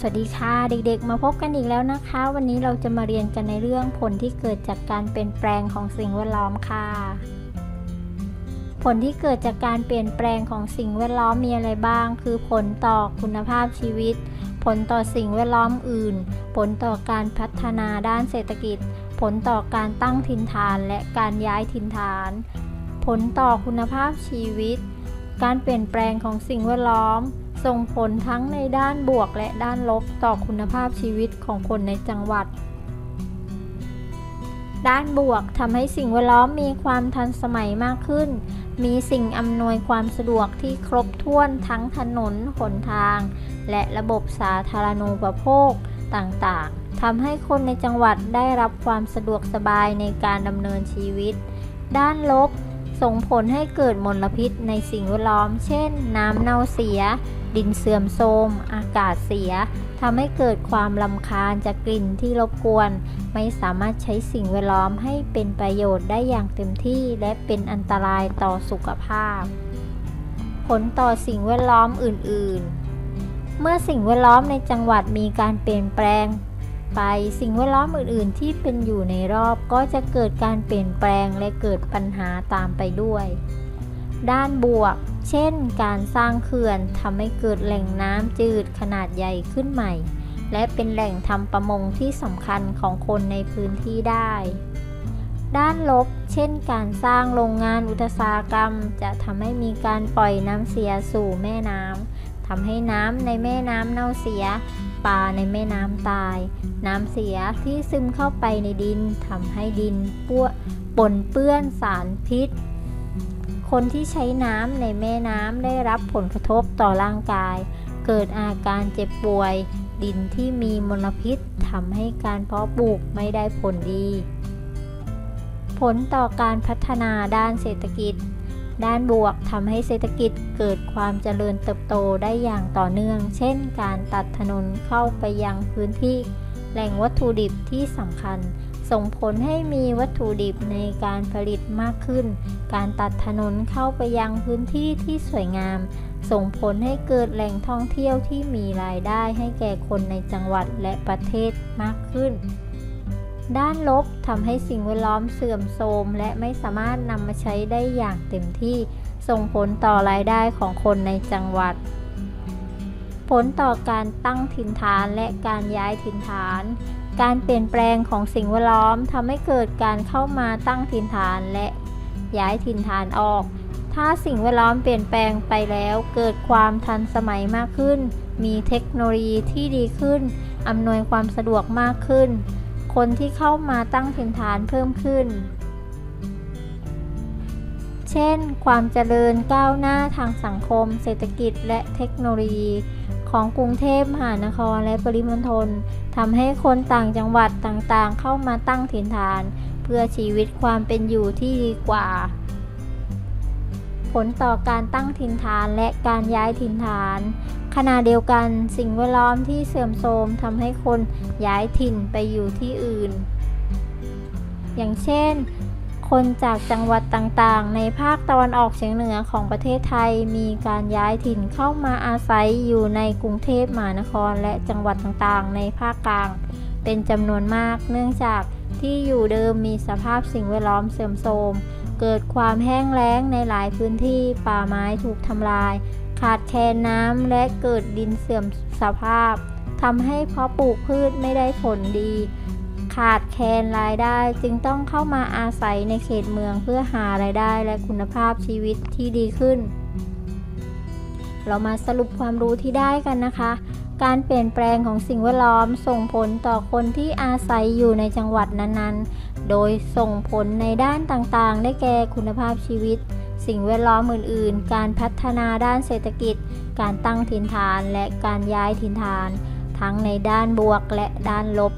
สวัสดีค่ะเด็กๆ มาพบกันอีกแล้วนะคะ วันนี้เราจะมาเรียนกันในเรื่องผลที่เกิดจากการเปลี่ยนแปลงของสิ่งแวดล้อมค่ะ ผลที่เกิดจากการเปลี่ยนแปลงของสิ่งแวดล้อมมีอะไรบ้าง คือผลต่อคุณภาพชีวิต ผลต่อสิ่งแวดล้อมอื่น ผลต่อการพัฒนาด้านเศรษฐกิจ ผลต่อการตั้งถิ่นฐานและการย้ายถิ่นฐาน ผลต่อคุณภาพชีวิต การเปลี่ยนแปลงของสิ่งแวดล้อม ส่งผลทั้งในด้านบวกและด้านลบต่อคุณภาพชีวิตของคนในจังหวัด ด้านบวกทำให้สิ่งแวดล้อมมีความทันสมัยมากขึ้น มีสิ่งอำนวยความสะดวกที่ครบถ้วนทั้งถนนหนทาง และระบบสาธารณูปโภคต่างๆทำให้คนในจังหวัดได้รับความสะดวกสบายในการดำเนินชีวิต ด้านลบส่งผลให้เกิดมลพิษในสิ่งแวดล้อม เช่น น้ำเน่าเสีย ดินเสื่อมโทรมอากาศเสียทำให้เกิดความลำคาญจากกลิ่นที่รบกวน ไม่สามารถใช้สิ่งแวดล้อมให้เป็นประโยชน์ได้อย่างเต็มที่ และเป็นอันตรายต่อสุขภาพ ผลต่อสิ่งแวดล้อมอื่น ๆ เมื่อสิ่งแวดล้อมในจังหวัดมีการเปลี่ยนแปลงไปสิ่งแวดล้อมอื่น ๆ ที่เป็นอยู่ในรอบก็จะเกิดการเปลี่ยนแปลงและเกิดปัญหาตามไปด้วย ด้านบวก เช่น การสร้างเขื่อนทำให้เกิดแหล่งน้ำจืดขนาดใหญ่ขึ้นใหม่ และเป็นแหล่งทำประมงที่สำคัญของคนในพื้นที่ได้ ด้านลบ เช่น การสร้างโรงงานอุตสาหกรรม จะทำให้มีการปล่อยน้ำเสียสู่แม่น้ำทำให้น้ำในแม่น้ำเน่าเสียปลาในแม่น้ำตาย น้ำเสียที่ซึมเข้าไปในดินทำให้ดินปั้วปนเปื้อนสารพิษ คนที่ใช้น้ำในแม่น้ำได้รับผลกระทบต่อร่างกาย เกิดอาการเจ็บป่วย ดินที่มีมลพิษทำให้การเพาะปลูกไม่ได้ผลดี ผลต่อการพัฒนาด้านเศรษฐกิจ ด้านบวกทำให้เศรษฐกิจเกิดความเจริญเติบโตได้อย่างต่อเนื่อง เช่น การตัดถนนเข้าไปยังพื้นที่แหล่งวัตถุดิบที่สำคัญ ส่งผลให้มีวัตถุดิบในการผลิตมากขึ้น การตัดถนนเข้าไปยังพื้นที่ที่สวยงาม ส่งผลให้เกิดแหล่งท่องเที่ยวที่มีรายได้ให้แก่คนในจังหวัดและประเทศมากขึ้น ด้านลบทำให้สิ่งแวดล้อมเสื่อมโทรมและไม่สามารถนำมาใช้ได้อย่างเต็มที่ ส่งผลต่อรายได้ของคนในจังหวัด ผลต่อการตั้งถิ่นฐานและการย้ายถิ่นฐาน การเปลี่ยนแปลงของสิ่งแวดล้อมทำให้เกิดการเข้ามาตั้งถิ่นฐานและย้ายถิ่นฐานออก ถ้าสิ่งแวดล้อมเปลี่ยนแปลงไปแล้ว เกิดความทันสมัยมากขึ้น มีเทคโนโลยีที่ดีขึ้น อำนวยความสะดวกมากขึ้น คนที่เข้ามาตั้งถิ่นฐานเพิ่มขึ้น เช่น ความเจริญก้าวหน้าทางสังคม เศรษฐกิจ และเทคโนโลยี ของกรุงเทพมหานครและปริมณฑลทำให้คนต่างจังหวัดต่างๆ เข้ามาตั้งถิ่นฐาน เพื่อชีวิตความเป็นอยู่ที่ดีกว่า ผลต่อการตั้งถิ่นฐานและการย้ายถิ่นฐาน ขณะเดียวกันสิ่งแวดล้อมที่เสื่อมโทรมทำให้คนย้ายถิ่นไปอยู่ที่อื่น อย่างเช่น คนจากจังหวัดต่างๆ ในภาคตะวันออกเฉียงเหนือของประเทศไทย มีการย้ายถิ่นเข้ามาอาศัยอยู่ในกรุงเทพมหานคร และจังหวัดต่างๆ ในภาคกลาง เป็นจำนวนมาก เนื่องจากที่อยู่เดิมมีสภาพสิ่งแวดล้อมเสื่อมโทรม เกิดความแห้งแล้งในหลายพื้นที่ป่าไม้ถูกทำลาย ขาดแคลนน้ำและเกิดดินเสื่อมสภาพทำให้เพาะปลูกพืชไม่ได้ผลดี ขาดแคลนรายได้จึงต้องเข้ามาอาศัยในเขตเมืองเพื่อหารายได้และคุณภาพชีวิตที่ดีขึ้น เรามาสรุปความรู้ที่ได้กันนะคะ การเปลี่ยนแปลงของสิ่งแวดล้อมส่งผลต่อคนที่อาศัยอยู่ในจังหวัดนั้นๆ โดยส่งผลในด้านต่างๆ ได้แก่คุณภาพชีวิต สิ่งแวดล้อมอื่น ๆ การพัฒนาด้านเศรษฐกิจ การตั้งถิ่นฐาน และการย้ายถิ่นฐาน ทั้งในด้านบวกและด้านลบ